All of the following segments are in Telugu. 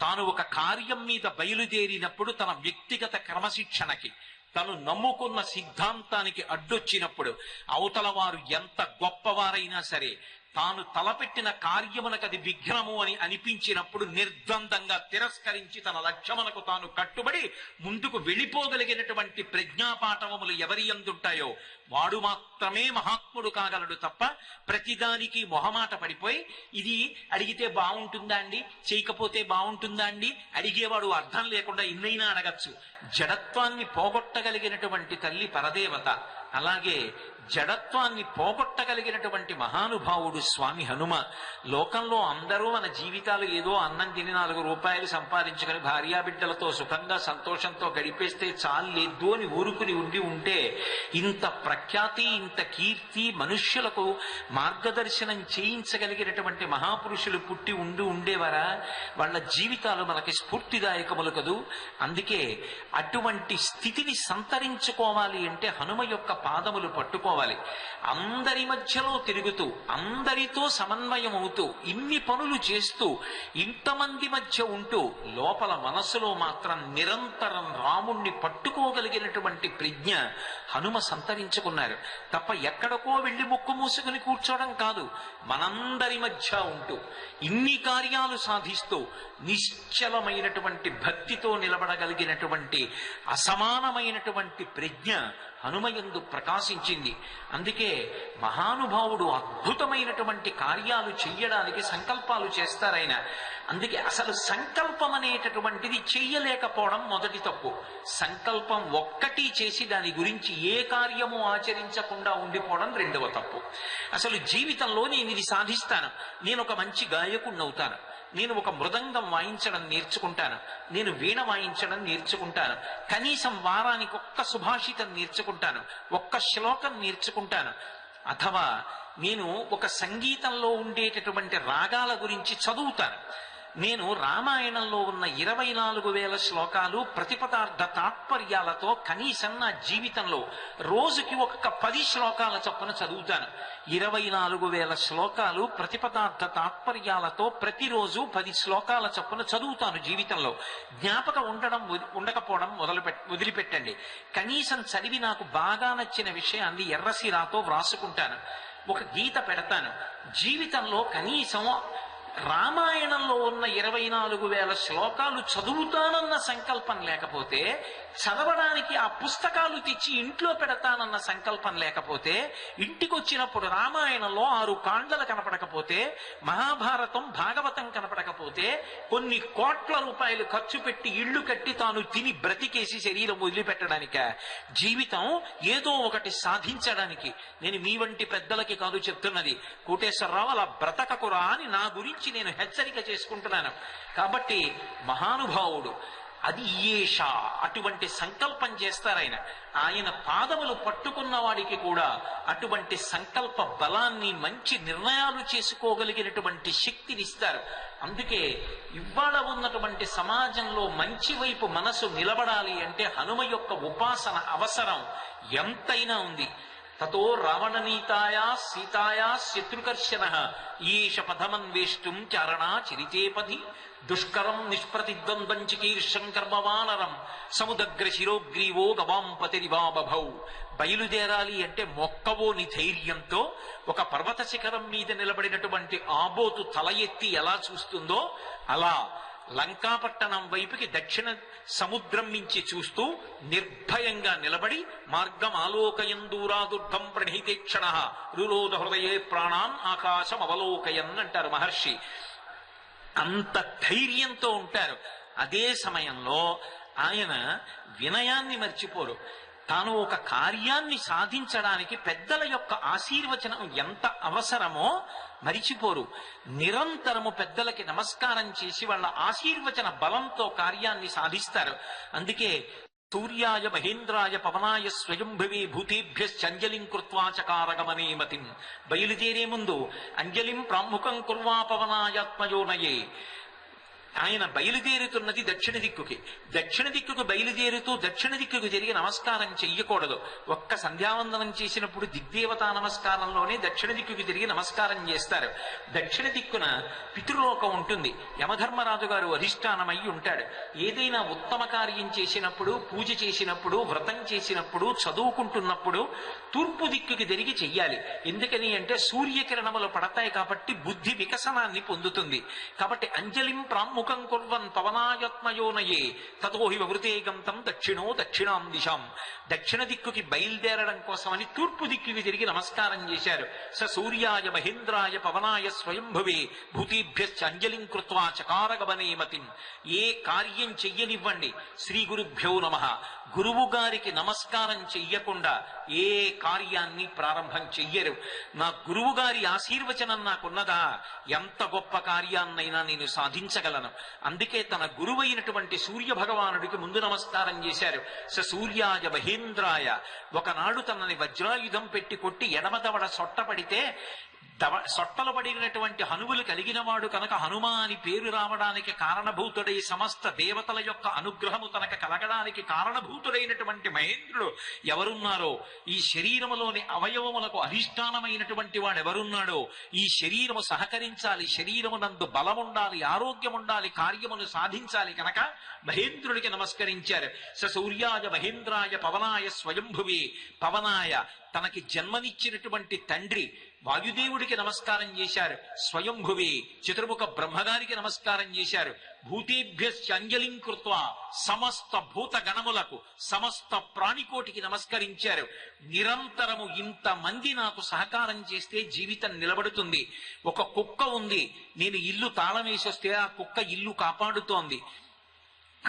తాను ఒక కార్యం మీద బయలుదేరినప్పుడు తన వ్యక్తిగత క్రమశిక్షణకి తను నమ్ముకున్న సిద్ధాంతానికి అడ్డొచ్చినప్పుడు అవతల వారు ఎంత గొప్పవారైనా సరే తాను తలపెట్టిన కార్యమునకు అది విఘ్నము అని అనిపించినప్పుడు నిర్ద్వందంగా తిరస్కరించి తన లక్ష్యమునకు తాను కట్టుబడి ముందుకు వెళ్ళిపోగలిగినటువంటి ప్రజ్ఞాపాఠవములు ఎవరి ఎందుంటాయో వాడు మాత్రమే మహాత్ముడు కాగలడు తప్ప ప్రతిదానికి మొహమాట పడిపోయి ఇది అడిగితే బాగుంటుందా అండి? చేయకపోతే బాగుంటుందా అండి? అడిగేవాడు అర్థం లేకుండా ఇన్నైనా అడగచ్చు. జడత్వాన్ని పోగొట్టగలిగినటువంటి తల్లి పరదేవత. అలాగే జడత్వాన్ని పోగొట్టగలిగినటువంటి మహానుభావుడు స్వామి హనుమ. లోకంలో అందరూ మన జీవితాలు ఏదో అన్నం తిని నాలుగు రూపాయలు సంపాదించుకుని భార్యాబిడ్డలతో సుఖంగా సంతోషంతో గడిపేస్తే చాలేదు అని ఊరుకుని ఉండి ఉంటే ఇంత ప్రఖ్యాతి ఇంత కీర్తి మనుష్యులకు మార్గదర్శనం చేయించగలిగినటువంటి మహాపురుషులు పుట్టి ఉండి ఉండేవారా? వాళ్ళ జీవితాలు మనకి స్ఫూర్తిదాయకములు కదూ. అందుకే అటువంటి స్థితిని సంతరించుకోవాలి అంటే హనుమ యొక్క పాదములు పట్టుకోవాలి. అందరి మధ్యలో తిరుగుతూ అందరితో సమన్వయం అవుతూ ఇన్ని పనులు చేస్తూ ఇంతమంది మధ్య ఉంటూ లోపల మనసులో మాత్రం నిరంతరం రాముణ్ణి పట్టుకోగలిగినటువంటి ప్రజ్ఞ హనుమ సంతరించుకో సంతరించుకున్నారు తప్ప ఎక్కడికో వెళ్ళి ముక్కు మూసుకుని కూర్చోవడం కాదు. మనందరి మధ్య ఉంటూ ఇన్ని కార్యాలు సాధిస్తూ నిశ్చలమైనటువంటి భక్తితో నిలబడగలిగినటువంటి అసమానమైనటువంటి ప్రజ్ఞ హనుమయందు ప్రకాశించింది. అందుకే మహానుభావుడు అద్భుతమైనటువంటి కార్యాలు చెయ్యడానికి సంకల్పాలు చేస్తారాయన. అందుకే అసలు సంకల్పం అనేటటువంటిది చెయ్యలేకపోవడం మొదటి తప్పు. సంకల్పం ఒక్కటి చేసి దాని గురించి ఏ కార్యము ఆచరించకుండా ఉండిపోవడం రెండవ తప్పు. అసలు జీవితంలో నేను ఇది సాధిస్తాను. నేను ఒక మంచి గాయకుడిని అవుతాను నేను ఒక మృదంగం వాయించడం నేర్చుకుంటాను. నేను వీణ వాయించడం నేర్చుకుంటాను. కనీసం వారానికి ఒక్క సుభాషితం నేర్చుకుంటాను. ఒక్క శ్లోకం నేర్చుకుంటాను. అథవా నేను ఒక సంగీతంలో ఉండేటటువంటి రాగాల గురించి చదువుతాను. నేను రామాయణంలో ఉన్న ఇరవై నాలుగు వేల శ్లోకాలు ప్రతిపదార్థ తాత్పర్యాలతో కనీసం నా జీవితంలో రోజుకి ఒక్క పది శ్లోకాల చొప్పున చదువుతాను. ఇరవై నాలుగు వేల శ్లోకాలు ప్రతిపదార్థ తాత్పర్యాలతో ప్రతిరోజు పది శ్లోకాల చొప్పున చదువుతాను జీవితంలో. జ్ఞాపకం ఉండడం ఉండకపోవడం మొదలు వదిలిపెట్టండి. కనీసం చదివి నాకు బాగా నచ్చిన విషయాన్ని ఎర్రసిరాతో వ్రాసుకుంటాను. ఒక గీత పెడతాను. జీవితంలో కనీసం రామాయణంలో ఉన్న ఇరవై నాలుగు వేల శ్లోకాలు చదువుతానన్న సంకల్పం లేకపోతే చదవడానికి ఆ పుస్తకాలు తెచ్చి ఇంట్లో పెడతానన్న సంకల్పం లేకపోతే ఇంటికొచ్చినప్పుడు రామాయణంలో ఆరు కాండలు కనపడకపోతే మహాభారతం భాగవతం కనపడకపోతే కొన్ని కోట్ల రూపాయలు ఖర్చు పెట్టి ఇళ్ళు కట్టి తాను తిని బ్రతికేసి శరీరం వదిలిపెట్టడానిక జీవితం ఏదో ఒకటి సాధించడానికి. నేను మీ వంటి పెద్దలకి కాదు చెప్తున్నది. కోటేశ్వరరావు అలా బ్రతకకురా అని నా గురించి నేను హెచ్చరిక చేసుకుంటున్నాను. కాబట్టి మహానుభావుడు అది ఈయేష అటువంటి సంకల్పం చేస్తారాయన ఆయన. పాదములు పట్టుకున్న వాడికి కూడా అటువంటి సంకల్ప బలాన్ని మంచి నిర్ణయాలు చేసుకోగలిగినటువంటి శక్తిని ఇస్తారు. అందుకే ఇవాళ ఉన్నటువంటి సమాజంలో మంచి వైపు మనసు నిలబడాలి అంటే హనుమ యొక్క ఉపాసన అవసరం. ఎంతైనా ఉంది. తతో రావణనీతాయా సీతాయా శత్రుకర్షణ ఈష పథమన్వేష్టం చారణా చరితేపథి దుష్కరం నిష్ప్రతిద్వంద్వం చికీర్షం కర్మవానరం సముదగ్ర శిరోగ్రీవో గవాంపతిరివాబభౌ బయలుదేరాలి అంటే మొక్కవోని ధైర్యంతో ఒక పర్వత శిఖరం మీద నిలబడినటువంటి ఆబోతు తల ఎత్తి ఎలా చూస్తుందో అలా లంకాపట్టణం వైపుకి దక్షిణ సముద్రం మించి చూస్తూ నిర్భయంగా నిలబడి మార్గం ఆలోకయందూరాదుర్గం ప్రణీతేక్షణ రులోద హృదయే ప్రాణాన్ ఆకాశం అవలోకయన్ అంటారు మహర్షి. అంత ధైర్యంతో ఉంటారు. అదే సమయంలో ఆయన వినయాన్ని మర్చిపోరు. తాను ఒక కార్యాన్ని సాధించడానికి పెద్దల యొక్క ఆశీర్వచనం ఎంత అవసరమో మరిచిపోరు. నిరంతరము పెద్దలకి నమస్కారం చేసి వాళ్ళ ఆశీర్వచన బలంతో కార్యాన్ని సాధిస్తారు. అందుకే సూర్యాయ మహేంద్రాయ పవనాయ స్వయంభవి భూతేభ్యంజలిం కృత్వా చకారగమనే మతిం. బయలుదేరే ముందు అంజలిం ప్రాముఖం కుర్వా పవనాయాత్మయోనయే ఆయన బయలుదేరుతున్నది దక్షిణ దిక్కుకి. దక్షిణ దిక్కుకు బయలుదేరుతూ దక్షిణ దిక్కుకు జరిగి నమస్కారం చెయ్యకూడదు. ఒక్క సంధ్యావందనం చేసినప్పుడు దిగ్దేవతా నమస్కారంలోనే దక్షిణ దిక్కుకి తిరిగి నమస్కారం చేస్తారు. దక్షిణ దిక్కున పితృలోకం ఉంటుంది. యమధర్మరాజు గారు అధిష్టానమై ఉంటాడు. ఏదైనా ఉత్తమ కార్యం చేసినప్పుడు పూజ చేసినప్పుడు వ్రతం చేసినప్పుడు చదువుకుంటున్నప్పుడు తూర్పు దిక్కుకి తిరిగి చెయ్యాలి. ఎందుకని అంటే సూర్యకిరణములు పడతాయి కాబట్టి బుద్ధి వికసనాన్ని పొందుతుంది. కాబట్టి అంజలిం ప్రాముఖం కుర్వన్ పవనాయత్మయోనయే తతో హి వృతే గంతం దక్షిణో దక్షిణాం దిశాం. దక్షిణ దిక్కుకి బయలుదేరడం కోసమని తూర్పు దిక్కుకి తిరిగి నమస్కారం చేశారు. స సూర్యాయ మహేంద్రాయ పవనాయ స్వయంభవే. భూతిభ్యశ్చ అంజలిం కృత్వా చకారగమనే మతిం. ఏ కార్యం చెయ్యనివ్వండి. శ్రీ గురుభ్యో నమ. గురువు గారికి నమస్కారం చెయ్యకుండా ఏ కార్యాన్ని ప్రారంభం చెయ్యరు. నా గురువు గారి ఆశీర్వచనం నాకున్నదా? ఎంత గొప్ప కార్యాన్నైనా నేను సాధించగలను. అందుకే తన గురువైనటువంటి సూర్య భగవానుడికి ముందు నమస్కారం చేశారు. స సూర్యాయ మహేంద్రాయ. ఒకనాడు తనని వజ్రాయుధం పెట్టి కొట్టి ఎడమదవడ సొట్టపడితే దవ సొట్టలు పడినటువంటి హనువులు కలిగిన వాడు కనుక హనుమ అని పేరు రావడానికి కారణభూతుడై సమస్త దేవతల యొక్క అనుగ్రహము తనకు కలగడానికి కారణభూతుడైనటువంటి మహేంద్రుడు ఎవరున్నారో ఈ శరీరములోని అవయవములకు అధిష్టానమైనటువంటి వాడు ఎవరున్నాడో ఈ శరీరము సహకరించాలి శరీరము నందు బలముండాలి ఆరోగ్యం ఉండాలి కార్యమును సాధించాలి కనుక మహేంద్రుడికి నమస్కరించారు. స సూర్యాయ మహేంద్రాయ పవనాయ స్వయంభువే పవనాయ తనకి జన్మనిచ్చినటువంటి తండ్రి వాయుదేవుడికి నమస్కారం చేశారు. స్వయంభువి చతుర్ముఖ బ్రహ్మగారికి నమస్కారం చేశారు. భూతేభ్యంజలిం కృత్వ సమస్త భూత గణములకు సమస్త ప్రాణికోటికి నమస్కరించారు. నిరంతరము ఇంతమంది నాకు సహకారం చేస్తే జీవితం నిలబడుతుంది. ఒక కుక్క ఉంది. నేను ఇల్లు తాళం వేసి వస్తే ఆ కుక్క ఇల్లు కాపాడుతోంది.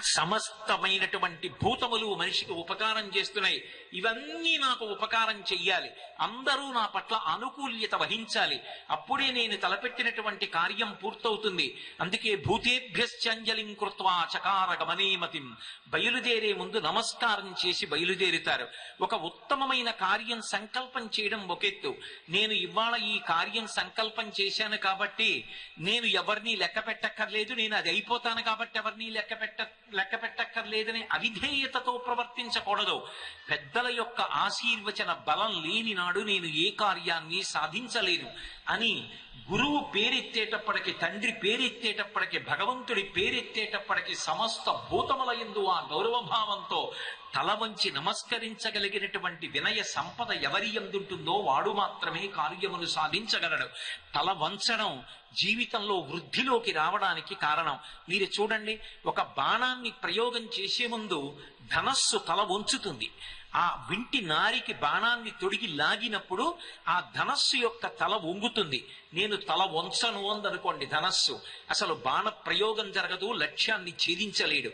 సమస్తమైనటువంటి భూతములు మనిషికి ఉపకారం చేస్తున్నాయి. ఇవన్నీ నాకు ఉపకారం చెయ్యాలి. అందరూ నా పట్ల అనుకూల్యత వహించాలి. అప్పుడే నేను తలపెట్టినటువంటి కార్యం పూర్తవుతుంది. అందుకే భూతేభ్యశ్చంజలిం కృత్వా చకార గమనేమతిం బయలుదేరే ముందు నమస్కారం చేసి బయలుదేరుతారు. ఒక ఉత్తమమైన కార్యం సంకల్పం చేయడం ఒకెత్తు నేను ఇవాళ ఈ కార్యం సంకల్పం చేశాను కాబట్టి నేను ఎవరిని లెక్క పెట్టక్కర్లేదు. నేను అది అయిపోతాను కాబట్టి ఎవరిని లెక్క పెట్ట లెక్క పెట్టక్కర్లేదని అవిధేయతతో ప్రవర్తించకూడదు. పెద్దల యొక్క ఆశీర్వచన బలం లేని నాడు నేను ఏ కార్యాన్ని సాధించలేను అని గురువు పేరెత్తేటప్పటికి తండ్రి పేరెత్తేటప్పటికి భగవంతుడి పేరెత్తేటప్పటికి సమస్త భూతముల ఎందు ఆ గౌరవభావంతో తల వంచి నమస్కరించగలిగినటువంటి వినయ సంపద ఎవరి ఎందుంటుందో వాడు మాత్రమే కార్యమును సాధించగలడు. తల వంచడం జీవితంలో వృద్ధిలోకి రావడానికి కారణం. మీరు చూడండి ఒక బాణాన్ని ప్రయోగం చేసే ముందు ధనస్సు తల వంచుతుంది. ఆ వింటి నారికి బాణాన్ని తొడిగి లాగినప్పుడు ఆ ధనస్సు యొక్క తల వంగుతుంది. నేను తల వంచను అందనుకోండి ధనస్సు. అసలు బాణ ప్రయోగం జరగదు లక్ష్యాన్ని ఛేదించలేడు.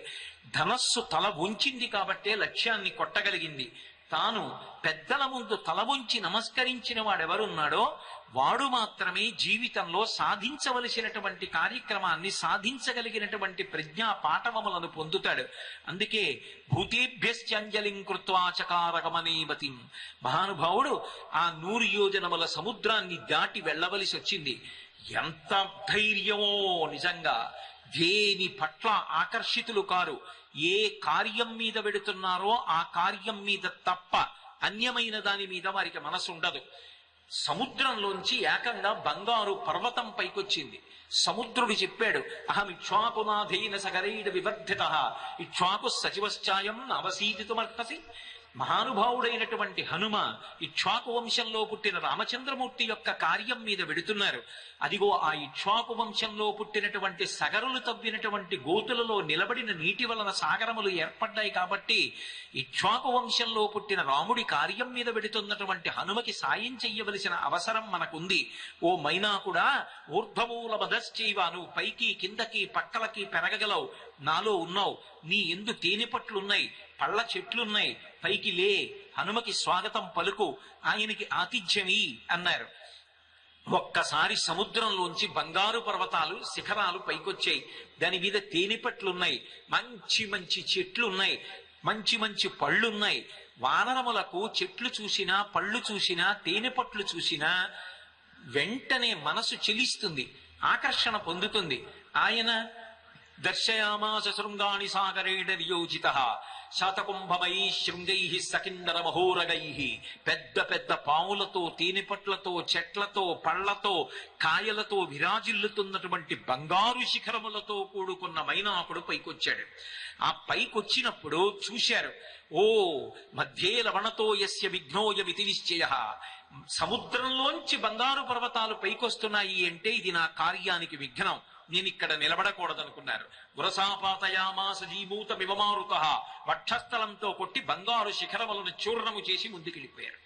ధనస్సు తల వంచింది కాబట్టే లక్ష్యాన్ని కొట్టగలిగింది. తాను పెద్దల ముందు తల వంచి నమస్కరించిన వాడెవరున్నాడో వాడు మాత్రమే జీవితంలో సాధించవలసినటువంటి కార్యక్రమాన్ని సాధించగలిగినటువంటి ప్రజ్ఞా పాఠవములను పొందుతాడు. అందుకే భూతేభ్యశ్చంజలిం కృత్వాచకారగమనీమతిం మహానుభావుడు ఆ నూరు యోజనముల సముద్రాన్ని దాటి వెళ్ళవలసి వచ్చింది. ఎంత ధైర్యమో నిజంగా. దేని పట్ల ఆకర్షితులు కారు? ఏ కార్యం మీద వెడుతున్నారో ఆ కార్యం మీద తప్ప అన్యమైన దాని మీద వారికి మనసు ఉండదు. సముద్రంలోంచి ఏకంగా బంగారు పర్వతం పైకొచ్చింది. సముద్రుడు చెప్పాడు అహం ఇక్ష్వాకునాథైన సగరైడ వివర్ధిత. ఇక్ష్వాకు సచివశ్చాయం అవసీదితుమర్హసి మహానుభావుడైనటువంటి హనుమ ఇక్ష్వాకు వంశంలో పుట్టిన రామచంద్రమూర్తి యొక్క కార్యం మీద వెడుతున్నారు. అదిగో ఆ ఇక్ష్వాకు వంశంలో పుట్టినటువంటి సగరులు తవ్వినటువంటి గోతులలో నిలబడిన నీటి వలన సాగరములు ఏర్పడ్డాయి కాబట్టి ఇక్ష్వాకు వంశంలో పుట్టిన రాముడి కార్యం మీద వెడుతున్నటువంటి హనుమకి సాయం చెయ్యవలసిన అవసరం మనకుంది. ఓ మైనాకుడా ఊర్ధ్వమూల మదశ్చైవాను పైకి కిందకి పక్కలకి పెరగగలవు. నాలో ఉన్నావు. నీ ఎందు తేనె పట్లున్నాయి పళ్ళ చెట్లున్నాయి. పైకి లే హనుమకి స్వాగతం పలుకు ఆయనకి ఆతిథ్యమి అన్నారు. ఒక్కసారి సముద్రంలోంచి బంగారు పర్వతాలు శిఖరాలు పైకొచ్చాయి. దాని మీద తేనెపట్లున్నాయి. మంచి మంచి చెట్లున్నాయి. మంచి మంచి పళ్ళున్నాయి. వానరములకు చెట్లు చూసినా పళ్ళు చూసినా తేనెపట్లు చూసినా వెంటనే మనసు చెలిస్తుంది ఆకర్షణ పొందుతుంది. ఆయన దర్శయామాస శృంగాణి సాగరేణర్యోజిత. శాతకుంభమై శృంగై సకిందర మహోరగై పెద్ద పెద్ద పావులతో తేనెపట్లతో చెట్లతో పళ్ళతో కాయలతో విరాజిల్లుతున్నటువంటి బంగారు శిఖరములతో కూడుకున్న మైనాకుడు పైకొచ్చాడు. ఆ పైకొచ్చినప్పుడు చూశారు ఓ మధ్యే లవణతో యస్య విఘ్నోయమితి నిశ్చయ. సముద్రంలోంచి బంగారు పర్వతాలు పైకొస్తున్నాయి అంటే ఇది నా కార్యానికి విఘ్నం. నేను ఇక్కడ నిలబడకూడదనుకున్నారు. గురసాపాతయామా సజీభూత వివమారుత వక్షస్థలంతో కొట్టి బంగారు శిఖరములను చూర్ణము చేసి ముందుకెళ్ళిపోయారు.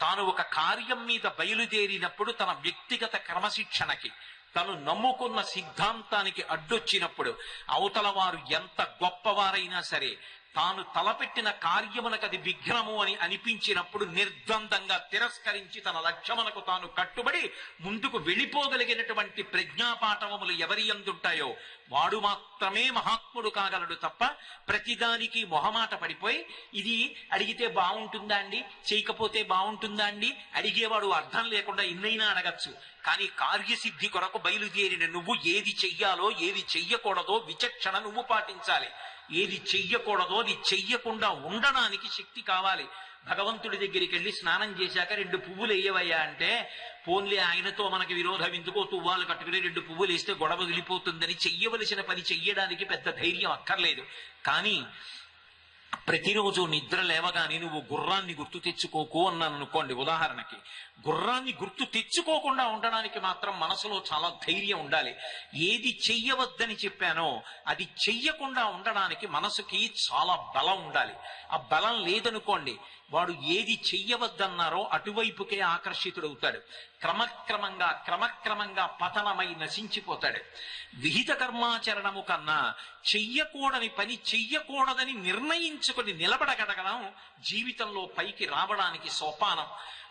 తాను ఒక కార్యం మీద బయలుదేరినప్పుడు తన వ్యక్తిగత క్రమశిక్షణకి తను నమ్ముకున్న సిద్ధాంతానికి అడ్డొచ్చినప్పుడు అవతల వారు ఎంత గొప్పవారైనా సరే తాను తలపెట్టిన కార్యమునకది విఘ్నము అని అనిపించినప్పుడు నిర్ద్వందంగా తిరస్కరించి తన లక్ష్యమునకు తాను కట్టుబడి ముందుకు వెళ్ళిపోగలిగినటువంటి ప్రజ్ఞాపాఠవములు ఎవరి ఎందుంటాయో వాడు మాత్రమే మహాత్ముడు కాగలడు తప్ప ప్రతిదానికి మొహమాట పడిపోయి ఇది అడిగితే బాగుంటుందా అండి? చేయకపోతే బాగుంటుందా అండి? అడిగేవాడు అర్థం లేకుండా ఇన్నైనా అడగచ్చు. కానీ కార్యసిద్ధి కొరకు బయలుదేరిన నువ్వు ఏది చెయ్యాలో ఏది చెయ్యకూడదో విచక్షణ నువ్వు పాటించాలి. ఏది చెయ్యకూడదో అది చెయ్యకుండా ఉండడానికి శక్తి కావాలి. భగవంతుడి దగ్గరికి వెళ్ళి స్నానం చేశాక రెండు పువ్వులు వేయవయ్యా అంటే పోన్లే ఆయనతో మనకి విరోధం ఎందుకో తువ్వాలు కట్టుకుని రెండు పువ్వులు వేస్తే గొడవ వెళ్ళిపోతుందని చెయ్యవలసిన పని చెయ్యడానికి పెద్ద ధైర్యం అక్కర్లేదు. కానీ ప్రతిరోజు నిద్ర లేవగానే నువ్వు గుర్రాన్ని గుర్తు తెచ్చుకోకు అన్నాను అనుకోండి. ఉదాహరణకి గుర్రాన్ని గుర్తు తెచ్చుకోకుండా ఉండడానికి మాత్రం మనసులో చాలా ధైర్యం ఉండాలి. ఏది చెయ్యవద్దని చెప్పానో అది చెయ్యకుండా ఉండడానికి మనసుకి చాలా బలం ఉండాలి. ఆ బలం లేదనుకోండి వాడు ఏది చెయ్యవద్దన్నారో అటువైపుకే ఆకర్షితుడవుతాడు. క్రమక్రమంగా క్రమక్రమంగా పతనమై నశించిపోతాడు. విహిత కర్మాచరణము కన్నా చెయ్యకూడని పని చెయ్యకూడదని నిర్ణయించుకుని నిలబడగలగడం జీవితంలో పైకి రావడానికి సోపానం.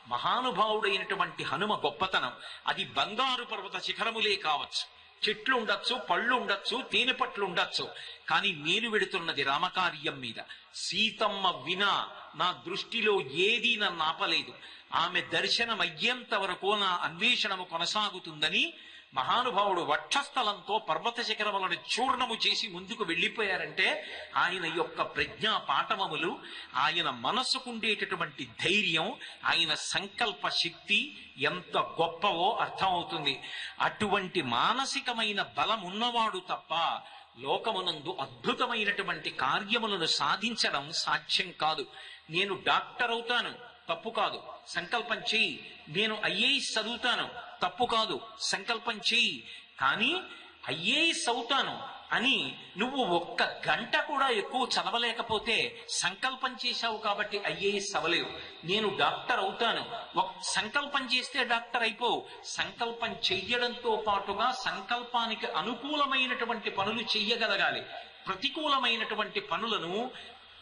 మహానుభావుడైనటువంటి హనుమ గొప్పతనం. అది బంగారు పర్వత శిఖరములే కావచ్చు. చెట్లు ఉండొచ్చు పళ్ళు ఉండొచ్చు తేనె పట్లు ఉండొచ్చు కానీ నేను వెడుతున్నది రామకార్యం మీద. సీతమ్మ వినా నా దృష్టిలో ఏదీ నన్ను ఆపలేదు. ఆమె దర్శనం అయ్యేంత వరకు నా అన్వేషణము కొనసాగుతుందని మహానుభావుడు వక్షస్థలంతో పర్వత శిఖరములను చూర్ణము చేసి ముందుకు వెళ్ళిపోయారంటే ఆయన యొక్క ప్రజ్ఞా పాఠమములు ఆయన మనసుకుండేటటువంటి ధైర్యం ఆయన సంకల్ప శక్తి ఎంత గొప్పవో అర్థమవుతుంది. అటువంటి మానసికమైన బలం ఉన్నవాడు తప్ప లోకమునందు అద్భుతమైనటువంటి కార్యములను సాధించడం సాధ్యం కాదు. నేను డాక్టర్ అవుతాను తప్పు కాదు. సంకల్పం చెయ్యి. నేను ఐఏఎస్ చదువుతాను. తప్పు కాదు. సంకల్పం చెయ్యి. కానీ ఐఏఎస్ అవుతాను అని నువ్వు ఒక్క గంట కూడా ఎక్కువ చదవలేకపోతే సంకల్పం చేశావు కాబట్టి ఐఏఎస్ అవ్వలేవు నేను డాక్టర్ అవుతాను. ఒక సంకల్పం చేస్తే డాక్టర్ అయిపోవు సంకల్పం చెయ్యడంతో పాటుగా సంకల్పానికి అనుకూలమైనటువంటి పనులు చెయ్యగలగాలి. ప్రతికూలమైనటువంటి పనులను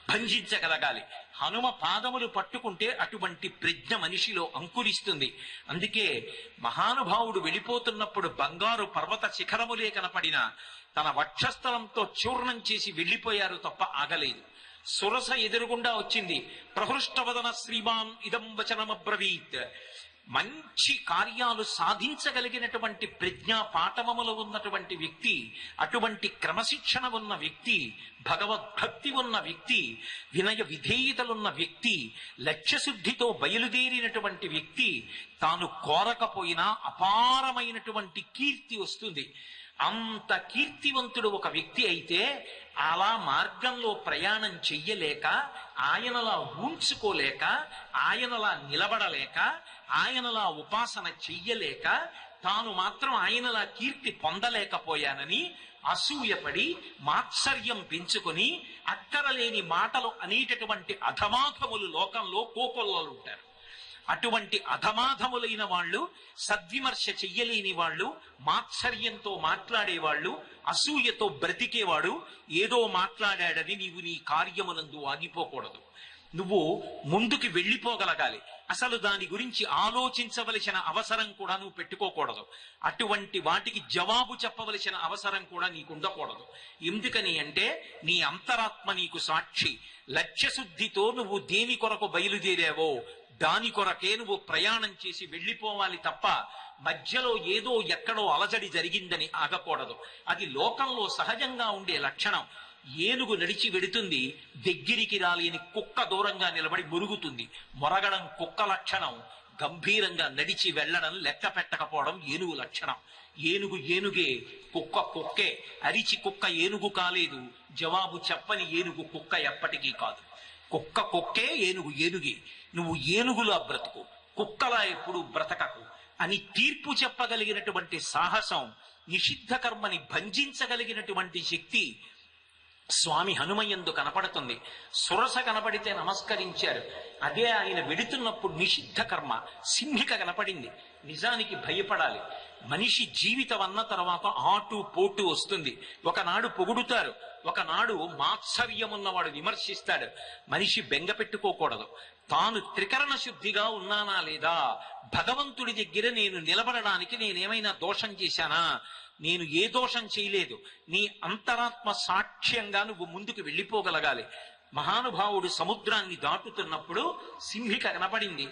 భంజించగలగాలి. హనుమ పాదములు పట్టుకుంటే అటువంటి ప్రజ్ఞ మనిషిలో అంకురిస్తుంది. అందుకే మహానుభావుడు వెళ్ళిపోతున్నప్పుడు బంగారు పర్వత శిఖరములే కనపడిన తన వక్షస్థలంతో చూర్ణం చేసి వెళ్ళిపోయారు తప్ప ఆగలేదు. సురస ఎదురుగుండా వచ్చింది. ప్రహృష్టవదన శ్రీమాన్ ఇదం వచనమబ్రవీత్. మంచి కార్యాలు సాధించగలిగినటువంటి ప్రజ్ఞా పాఠవములు ఉన్నటువంటి వ్యక్తి అటువంటి క్రమశిక్షణ ఉన్న వ్యక్తి భగవద్భక్తి ఉన్న వ్యక్తి వినయ విధేయతలున్న వ్యక్తి లక్ష్యశుద్ధితో బయలుదేరినటువంటి వ్యక్తి తాను కోరకపోయినా అపారమైనటువంటి కీర్తి వస్తుంది. అంత కీర్తివంతుడు ఒక వ్యక్తి అయితే అలా మార్గంలో ప్రయాణం చెయ్యలేక ఆయనలా ఊంచుకోలేక ఆయనలా నిలబడలేక ఆయనలా ఉపాసన చెయ్యలేక తాను మాత్రం ఆయనలా కీర్తి పొందలేకపోయానని అసూయపడి మాత్సర్యం పెంచుకొని అక్కరలేని మాటలు అనేటటువంటి అధమాధములు లోకంలో కోకొల్లలుంటారు. అటువంటి అధమాధములైన వాళ్ళు సద్విమర్శ చెయ్యలేని వాళ్ళు మాత్సర్యంతో మాట్లాడేవాళ్ళు అసూయతో బ్రతికేవాడు ఏదో మాట్లాడాడని నీవు నీ కార్యమునందు ఆగిపోకూడదు. నువ్వు ముందుకి వెళ్ళిపోగలగాలి. అసలు దాని గురించి ఆలోచించవలసిన అవసరం కూడా నువ్వు పెట్టుకోకూడదు. అటువంటి వాటికి జవాబు చెప్పవలసిన అవసరం కూడా నీకు ఉండకూడదు ఎందుకని అంటే నీ అంతరాత్మ నీకు సాక్షి. లక్ష్యశుద్ధితో నువ్వు దేని కొరకు బయలుదేరావో దాని కొరకే నువ్వు ప్రయాణం చేసి వెళ్ళిపోవాలి తప్ప మధ్యలో ఏదో ఎక్కడో అలజడి జరిగిందని ఆగకూడదు. అది లోకంలో సహజంగా ఉండే లక్షణం. ఏనుగు నడిచి వెడుతుంది దగ్గరికి రాలేని కుక్క దూరంగా నిలబడి మురుగుతుంది. మొరగడం కుక్క లక్షణం గంభీరంగా నడిచి వెళ్ళడం లెక్క పెట్టకపోవడం ఏనుగు లక్షణం. ఏనుగు ఏనుగే కుక్క కుక్కే. అరిచి కుక్క ఏనుగు కాలేదు జవాబు చెప్పని ఏనుగు కుక్క ఎప్పటికీ కాదు. కుక్క కుక్కే ఏనుగు ఏనుగే. నువ్వు ఏనుగులా బ్రతుకు కుక్కలా ఎప్పుడు బ్రతకకు. అని తీర్పు చెప్పగలిగినటువంటి సాహసం నిషిద్ధ కర్మని భంజించగలిగినటువంటి శక్తి స్వామి హనుమయందు కనపడుతుంది. సురస కనపడితే నమస్కరించారు. అదే ఆయన వెడుతున్నప్పుడు నిషిద్ధ కర్మ సింహిక కనపడింది. నిజానికి భయపడాలి. మనిషి జీవితం అన్న తర్వాత ఆటు పోటు వస్తుంది. ఒకనాడు పొగుడుతారు. ఒకనాడు మాత్సర్యమున్నవాడు విమర్శిస్తాడు. మనిషి బెంగ పెట్టుకోకూడదు. తాను త్రికరణ శుద్ధిగా ఉన్నానా లేదా? భగవంతుడి దగ్గర నేను నిలబడడానికి నేనేమైనా దోషం చేశానా? నేను ఏ దోషం చేయలేదు. నీ అంతరాత్మ సాక్ష్యంగా నువ్వు ముందుకు వెళ్ళిపోగలగాలి. మహానుభావుడు సముద్రాన్ని దాటుతున్నప్పుడు సింహి కనపడింది.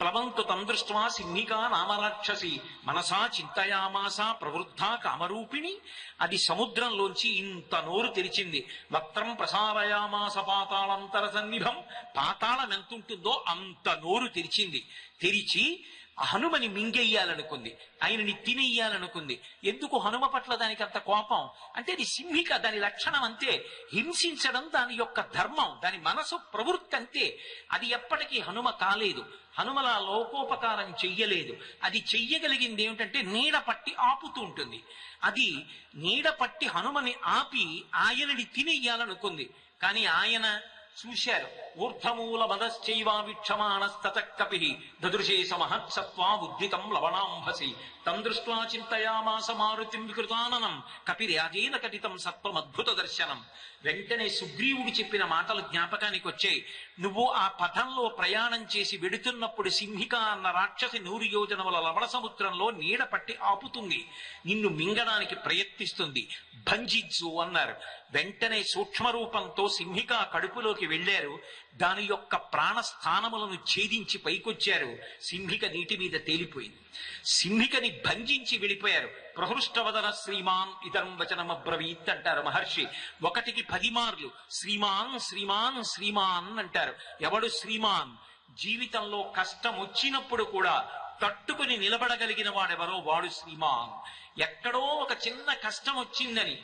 ప్లవంతు తందృష్ట్వా సింహికా నామరాక్షసి మనసా చింతయామాసా ప్రవృద్ధ కామరూపిణి. అది సముద్రంలోంచి ఇంత నోరు తెరిచింది. వక్త్రం ప్రసారయామాస పాతాళంతర సన్నిభం. పాతాళం ఎంత ఉంటుందో అంత నోరు తెరిచింది. తెరిచి హనుమని మింగెయ్యాలనుకుంది ఆయనని తినేయాలనుకుంది. ఎందుకు హనుమ పట్ల దానికి అంత కోపం? అంటే అది సింహిక దాని లక్షణం అంతే. హింసించడం దాని యొక్క ధర్మం దాని మనసు ప్రవృత్తి అంతే. అది ఎప్పటికీ హనుమ కాలేదు. హనుమలా లోకోపకారం చెయ్యలేదు. అది చెయ్యగలిగింది ఏమిటంటే నీడ పట్టి ఆపుతూ ఉంటుంది. అది నీడ పట్టి హనుమని ఆపి ఆయనని తినేయాలనుకుంది. కానీ ఆయన చూశారు ఊర్ధమూల మదశ్చైవా వీక్షమాణస్తత కపి. దదృశే సమహత్సత్వా ఉద్ధితం లవణాంభసి. తం దృష్ట్వా చింతయామాస మారుతిం వికృతాననం కపిరాజేన కటితం సత్వమద్భుత దర్శనం. వెంటనే సుగ్రీవుడు చెప్పిన మాటలు జ్ఞాపకానికి వచ్చాయి. నువ్వు ఆ పథంలో ప్రయాణం చేసి వెడుతున్నప్పుడు సింహిక అన్న రాక్షసి నూరు యోజనముల లవణ సముద్రంలో నీడ పట్టి ఆపుతుంది. నిన్ను మింగడానికి ప్రయత్నిస్తుంది. భంజిజ్జు అన్నారు. వెంటనే సూక్ష్మ రూపంతో సింహిక కడుపులోకి వెళ్ళారు. దాని యొక్క ప్రాణస్థానములను ఛేదించి పైకొచ్చారు. సింహిక నీటి మీద తేలిపోయింది. సింహికని భంజించి వెళ్ళిపోయారు. ప్రహృష్టవదన శ్రీమాన్ ఇదం వచనమబ్రవీత్ అంటారు మహర్షి. ఒకటికి పది మార్లు శ్రీమాన్ శ్రీమాన్ శ్రీమాన్ అంటారు. ఎవడు శ్రీమాన్? జీవితంలో కష్టం వచ్చినప్పుడు కూడా తట్టుకుని నిలబడగలిగిన వాడెవరో వాడు శ్రీమాన్. ఎక్కడో ఒక చిన్న కష్టం వచ్చిందని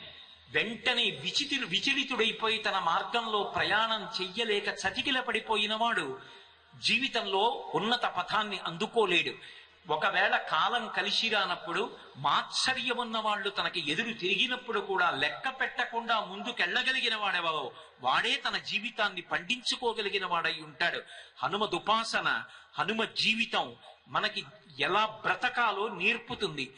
వెంటనే విచితి విచలితుడైపోయి తన మార్గంలో ప్రయాణం చెయ్యలేక చతికిల పడిపోయిన వాడు జీవితంలో ఉన్నత పథాన్ని అందుకోలేడు. ఒకవేళ కాలం కలిసి రానప్పుడు మాత్సర్యమున్న వాళ్ళు తనకి ఎదురు తిరిగినప్పుడు కూడా లెక్క పెట్టకుండా ముందుకెళ్ళగలిగిన వాడెవరో వాడే తన జీవితాన్ని పండించుకోగలిగిన వాడై ఉంటాడు. హనుమ దుపాసన హనుమ జీవితం మనకి ఎలా బ్రతకాలో నేర్పుతుంది.